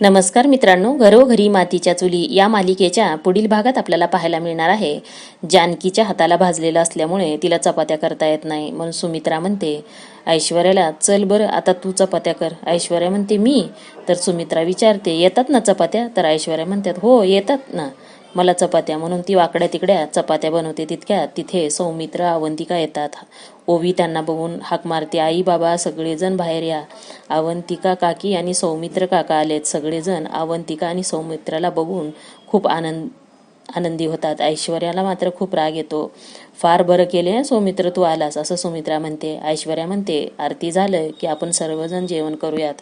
नमस्कार मित्रांनो घरोघरी मातीच्या चुली या मालिकेच्या पुढील भागात आपल्याला पाहायला मिळणार आहे. जानकीच्या हाताला भाजलेलं असल्यामुळे तिला चपात्या करता येत नाही. म्हणून सुमित्रा म्हणते ऐश्वर्याला चल बरं आता तू चपात्या कर. ऐश्वर्या म्हणते मी? तर सुमित्रा विचारते येतात ना चपात्या? तर ऐश्वर्या म्हणतात हो येतात ना. मला चपात्या म्हणून ती वाकड्या तिकड्या चपात्या बनवते तितक्या तिथे सौमित्र अवंतिका येतात. ओवी त्यांना बघून हाक मारते आई बाबा सगळेजण बाहेर या. अवंतिका काकी आणि सौमित्र काका आलेत. सगळेजण अवंतिका आणि सौमित्राला बघून खूप आनंद आनंदी होतात. ऐश्वर्याला मात्र खूप राग येतो. फार बरं केले सौमित्र तू आलास असं सुमित्रा म्हणते. ऐश्वर्या म्हणते आरती झालं की आपण सर्वजण जेवण करूयात.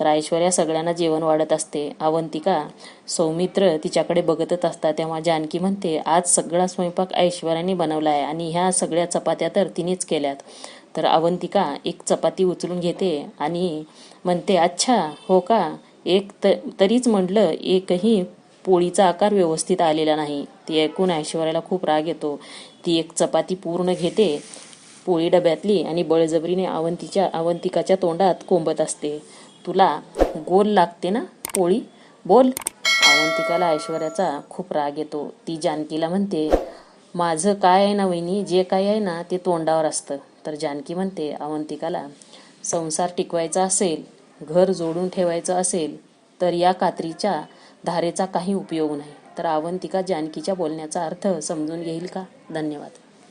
तर ऐश्वर्या सगळ्यांना जेवण वाढत असते. अवंतिका सौमित्र तिच्याकडे बघतच असतात. तेव्हा जानकी म्हणते आज सगळा स्वयंपाक ऐश्वर्याने बनवला आहे आणि ह्या सगळ्या चपात्या तर तिनेच केल्यात. तर अवंतिका एक चपाती उचलून घेते आणि म्हणते अच्छा हो का? एक त तरीच म्हटलं एकही पोळीचा आकार व्यवस्थित आलेला नाही. ती ऐकून ऐश्वर्याला खूप राग येतो. ती एक चपाती पूर्ण घेते पोळी डब्यातली आणि बळजबरीने अवंतीच्या अवंतिकाच्या तोंडात कोंबत असते. तुला गोल लागते ना पोळी? बोल. अवंतिकाला ऐश्वर्याचा खूप राग येतो. ती जानकीला म्हणते माझं काय आहे ना वहिनी? जे काय आहे ना ते तोंडावर असतं. तर जानकी म्हणते अवंतिकाला संसार टिकवायचा असेल घर जोडून ठेवायचं असेल तर या कात्रीच्या धारेचा काही उपयोग नाही. तर अवंतिका जानकीच्या बोलण्याचा अर्थ समजून घेईल का? धन्यवाद.